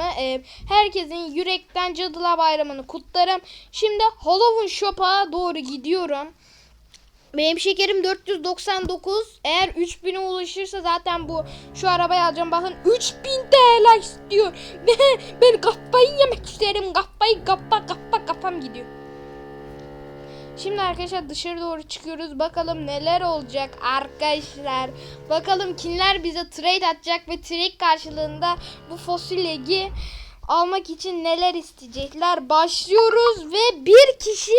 Ee, herkesin yürekten Cadılar Bayramı'nı kutlarım. Şimdi Halloween Shop'a doğru gidiyorum. Benim şekerim 499. Eğer 3000'e ulaşırsa zaten bu şu arabayı alacağım. Bakın 3000 TL istiyor. Ben, kafayı yemek isterim. Kafayı kapa kapa kafam gidiyor. Şimdi arkadaşlar dışarı doğru çıkıyoruz. Bakalım neler olacak arkadaşlar. Bakalım kimler bize trade atacak ve trade karşılığında bu fosil legi almak için neler isteyecekler. Başlıyoruz ve bir kişi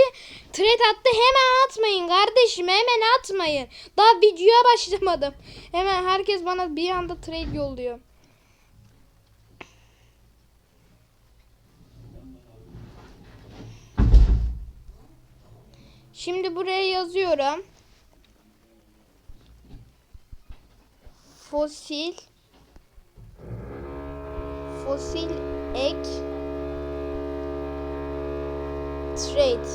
trade attı. Hemen atmayın kardeşim. Hemen atmayın. Daha videoya başlamadım. Hemen herkes bana bir anda trade yolluyor. Şimdi buraya yazıyorum. Fosil fosil ek trade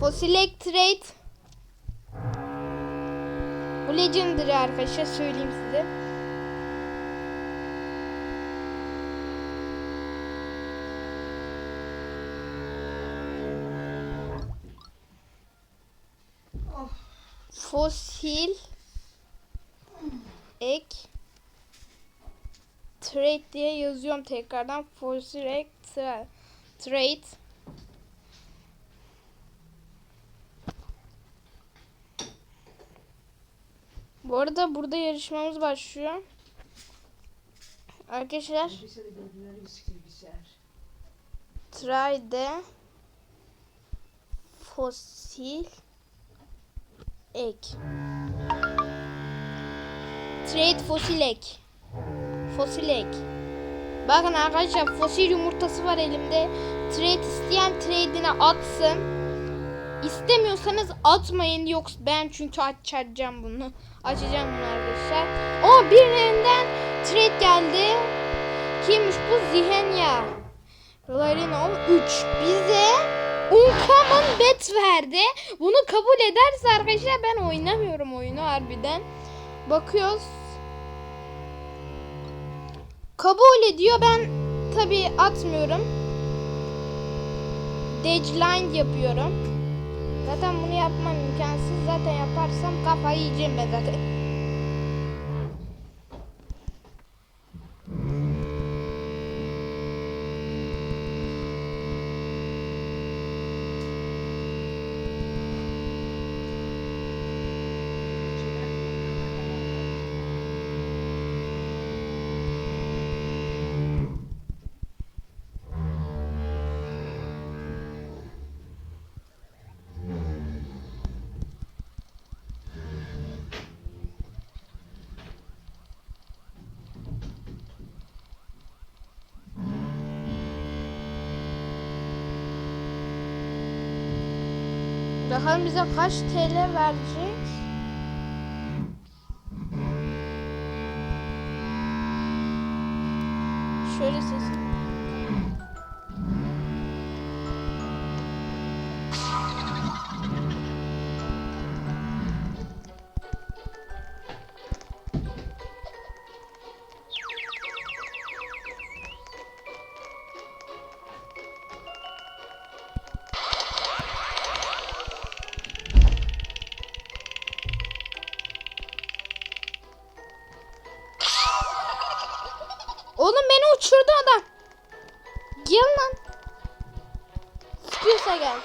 fosil ek trade bu legendary arkadaşlar söyleyeyim size. Fosil ek trade diye yazıyorum tekrardan. Fosil ek tra- trade Bu arada burada yarışmamız başlıyor. Arkadaşlar Bilgisayarı gördüler eski bilgisayar. try de fosil ek. Trade fosil ek. Fosil ek. Bakın arkadaşlar fosil yumurtası var elimde. Trade isteyen trade'ine atsın. İstemiyorsanız atmayın. Yoksa ben çünkü açacağım bunu. Açacağım bunu arkadaşlar. O birinden trade geldi. Kimmiş bu? Zihenya. Larina 13 bize Uncommon bet verdi. Bunu kabul ederse arkadaşlar ben oynamıyorum oyunu harbiden. Bakıyoruz. Kabul ediyor. Ben tabi atmıyorum. Deadline yapıyorum. Zaten bunu yapmam imkansız. Zaten yaparsam kafayı yiyeceğim ben zaten. Bakalım bize kaç TL verecek? Uçurdu adam. Gel lan. Sıkıyorsa gel.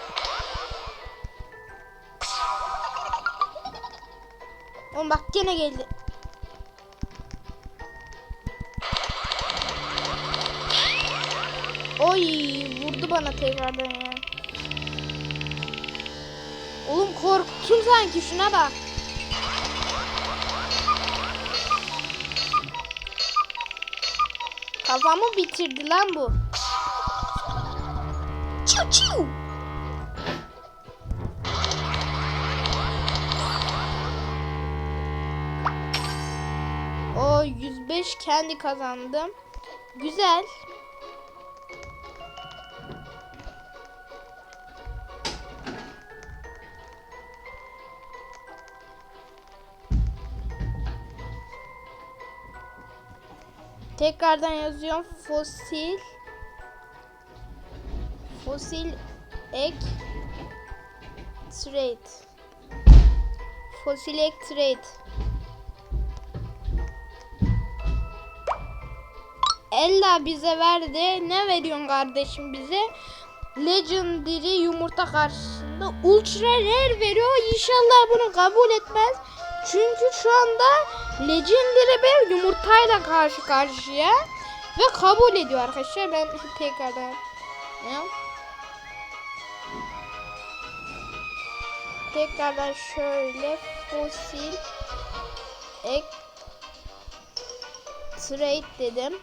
Oğlum bak gene geldi. Oy vurdu bana tekrardan ya. Oğlum korktum sanki şuna bak. Kafamı bitirdi lan bu. Çiu çiu. O 105 kendi kazandım. Güzel. Tekrardan yazıyorum. Fosil Fosil ek trade. Fosil ek trade. Ella bize verdi. Ne veriyorsun kardeşim bize? Legendary yumurta karşısında ultra rare veriyor. İnşallah bunu kabul etmez. Çünkü şu anda Legendary bir yumurtayla karşı karşıya ve kabul ediyor arkadaşlar. Ben tekrardan ne? Tekrardan şöyle fosil ek trade dedim.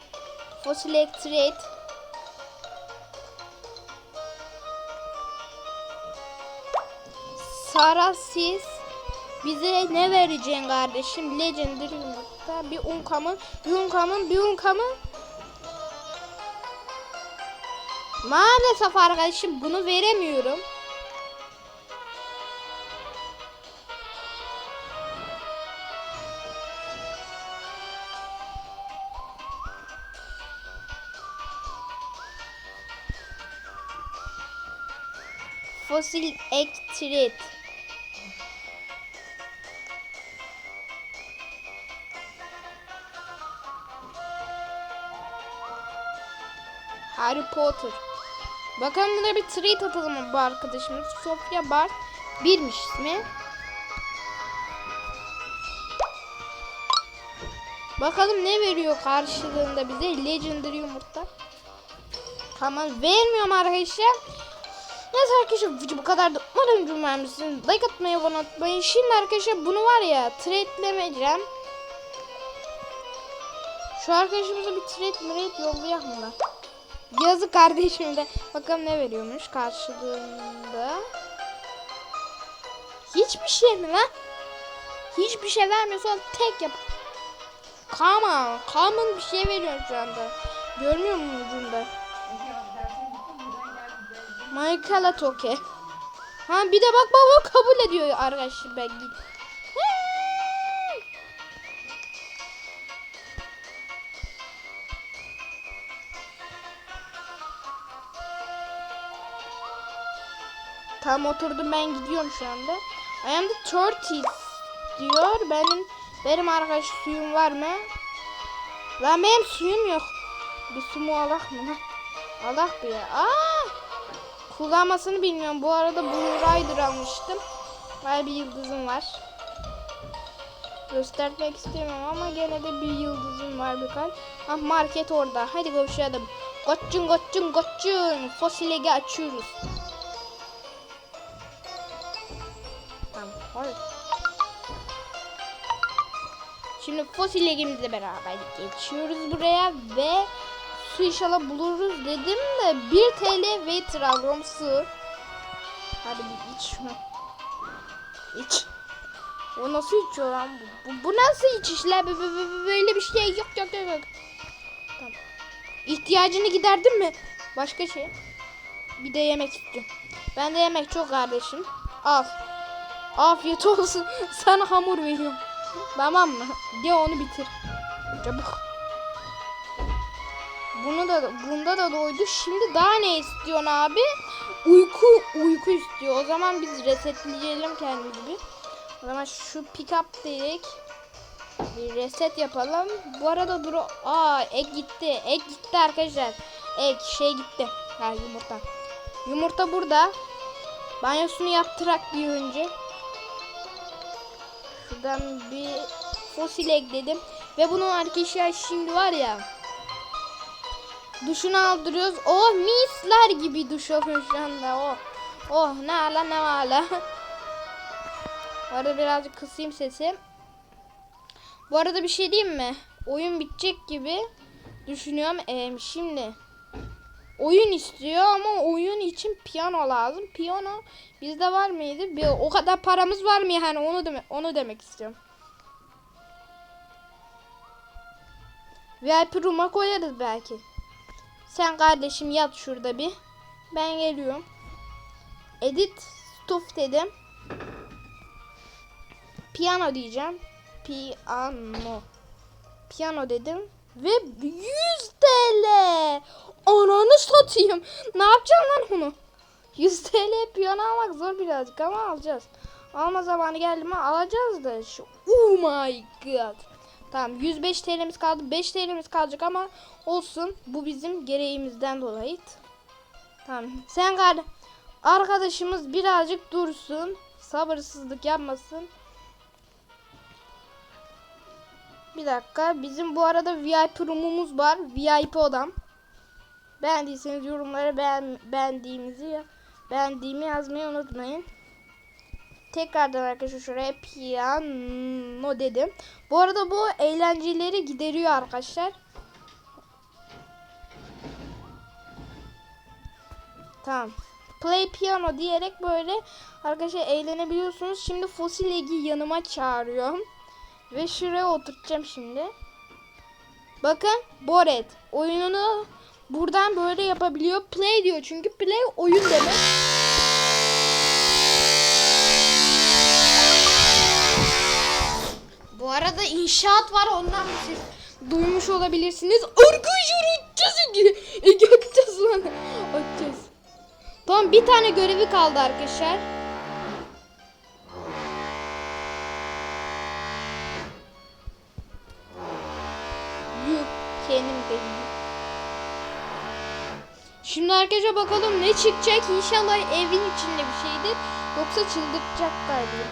Fosil ek trade Sara siz bize ne vereceksin kardeşim? Legendary yumurta. Bir unkamın, bir unkamın, bir unkamın. Maalesef arkadaşım bunu veremiyorum. Fosil ek Harry Potter. Bakalım buna bir tweet atalım bu arkadaşımız. Sofia Bart. Birmiş ismi. Bakalım ne veriyor karşılığında bize. Legendary yumurta. Tamam vermiyorum arkadaşlar. Neyse arkadaşlar bu kadar da umarım cümlemizsin. Like atmayı abone unutmayın. Şimdi arkadaşlar bunu var ya trade'lemeyeceğim. Şu arkadaşımıza bir trade mrade yollayalım mı? Yazı kardeşim de. Bakalım ne veriyormuş karşılığında. Hiçbir şey mi lan? Hiçbir şey vermiyorsan tek yap. On. Common bir şey veriyor şu anda. Görmüyor musun ucunda? Michaela Toke. Ha bir de bak baba kabul ediyor arkadaşlar ben git. Tam oturdum ben gidiyorum şu anda. I am the 30 diyor. Benim benim arkadaş suyum var mı? Lan benim suyum yok. Bir su mu alak mı? Alak bir ya. Aa! Kullanmasını bilmiyorum. Bu arada Blue Rider almıştım. Var bir yıldızım var. Göstermek istemiyorum ama gene de bir yıldızım var birkaç. Ah market orada. Hadi koşalım. Koçun koçun koçun. Fosilegi açıyoruz. Şimdi fosillegimizle beraber geçiyoruz buraya ve su inşallah buluruz dedim de 1 TL waiter alıyorum su. Hadi bir iç şunu. İç. O nasıl içiyor lan bu? Bu, bu nasıl içişler? Bö- bö- bö- Böyle bir şey yok yok yok. yok. Tamam. İhtiyacını giderdin mi? Başka şey. Bir de yemek istiyorum. Ben de yemek çok kardeşim. Al. Afiyet olsun. Sana hamur veriyorum. Tamam mı? De onu bitir. Çabuk. Bunu da bunda da doydu. Şimdi daha ne istiyorsun abi? Uyku uyku istiyor. O zaman biz resetleyelim kendimizi. O zaman şu pick up dedik. Bir reset yapalım. Bu arada dur. Aa ek gitti. Ek gitti arkadaşlar. Ek şey gitti. Ha yumurta. Yumurta burada. Banyosunu yaptırak bir önce. Şuradan bir fosil ekledim. Ve bunun arkadaşlar şimdi var ya. Duşunu aldırıyoruz. Oh misler gibi duş alıyor şu anda. Oh. Oh ne ala ne ala. Arada birazcık kısayım sesi. Bu arada bir şey diyeyim mi? Oyun bitecek gibi düşünüyorum. Ee, şimdi oyun istiyor ama oyun için piyano lazım. Piyano bizde var mıydı? Bir, o kadar paramız var mı yani onu demek onu demek istiyorum. VIP room'a koyarız belki. Sen kardeşim yat şurada bir. Ben geliyorum. Edit stuff dedim. Piyano diyeceğim. Piyano. Piyano dedim. Ve 100 TL. Ananı satayım. Ne yapacağım lan onu? 100 TL piyano almak zor birazcık ama alacağız. Alma zamanı geldi mi alacağız da. Şu, oh my god. Tamam 105 TL'miz kaldı. 5 TL'miz kalacak ama olsun. Bu bizim gereğimizden dolayı. Tamam. Sen gel. Arkadaşımız birazcık dursun. Sabırsızlık yapmasın. Bir dakika. Bizim bu arada VIP room'umuz var. VIP odam. Beğendiyseniz yorumlara beğen, beğendiğimizi beğendiğimi yazmayı unutmayın. Tekrardan arkadaşlar şuraya piyano dedim. Bu arada bu eğlenceleri gideriyor arkadaşlar. Tamam. Play piyano diyerek böyle arkadaşlar eğlenebiliyorsunuz. Şimdi Fosil Egi yanıma çağırıyorum. Ve şuraya oturtacağım şimdi. Bakın Boret oyununu buradan böyle yapabiliyor. Play diyor çünkü play oyun demek. Bu arada inşaat var ondan ses duymuş olabilirsiniz. Arkadaşlar açacağız Ege. Ege açacağız lan. Açacağız. Tamam bir tane görevi kaldı arkadaşlar. Yuh kendim dedim. Şimdi arkadaşlar bakalım ne çıkacak. İnşallah evin içinde bir şeydir. Yoksa çıldırtacaklar diye.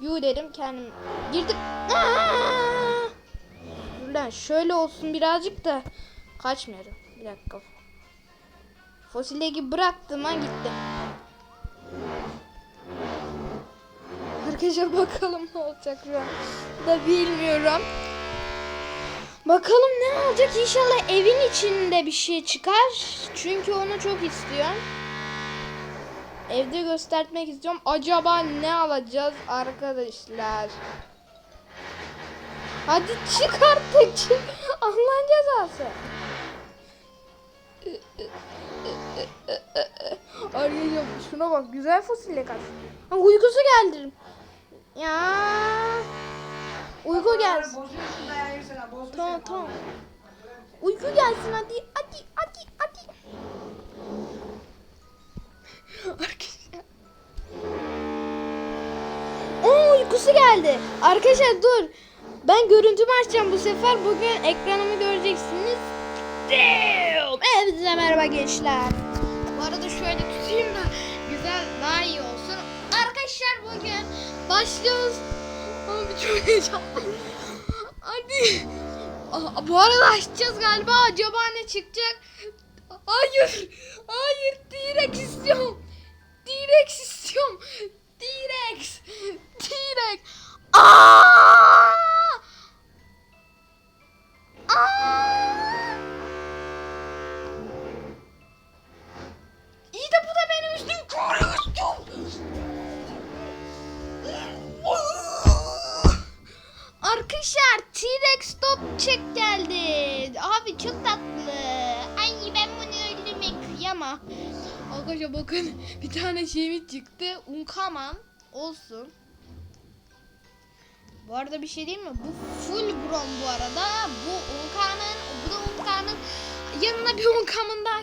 Yuh dedim kendim. Girdim. Aa! Şöyle olsun birazcık da kaçmıyorum. Bir dakika. Fosildeki bıraktım lan gitti. Arkadaşlar bakalım ne olacak şu an. Da bilmiyorum. Bakalım ne olacak inşallah evin içinde bir şey çıkar. Çünkü onu çok istiyorum. Evde göstermek istiyorum. Acaba ne alacağız arkadaşlar? Hadi çık artık çık. Allah'ın cezası. Arkadaşlar şuna bak güzel fosille kaç. Ha, uykusu geldi. Ya. Uyku gelsin. Bozuyorsun dayanıyor sana. Bozmuş Tamam seni. tamam. Uyku gelsin hadi hadi hadi hadi. Arkadaşlar. Oo uykusu geldi. Arkadaşlar dur. Ben görüntümü açacağım bu sefer. Bugün ekranımı göreceksiniz. Damn. Hepinize merhaba gençler. Bu arada şöyle tutayım da güzel daha iyi olsun. Arkadaşlar bugün başlıyoruz. Çok heyecanlıyım. Hadi. Bu arada açacağız galiba. Acaba ne çıkacak? Hayır. Hayır. T-Rex istiyorum. T-Rex istiyorum. T-Rex. T-Rex. Aa! Aa! İyi de bu da benim üstüm Arkadaşlar T-Rex top çek geldi. Abi çok tatlı. Ay ben bunu öldürmek kıyamam. Arkadaşlar bakın bir tane şeyimiz çıktı. Unkaman olsun. Bu arada bir şey diyeyim mi? Bu full bron bu arada. Bu Unkan'ın, bu da Unkan'ın yanına bir Unkan'ın daha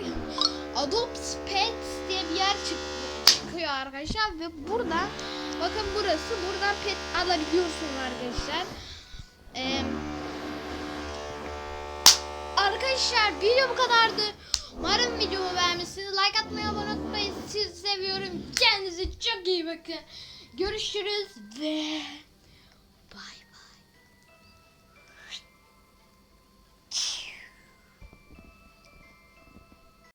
Adopt Pets diye bir yer çık- çıkıyor arkadaşlar ve buradan bakın burası buradan pet alabiliyorsunuz arkadaşlar. Ee, arkadaşlar video bu kadardı. Umarım videomu beğenmişsiniz. Like atmayı abone unutmayın. Sizi seviyorum. Kendinize çok iyi bakın. Görüşürüz ve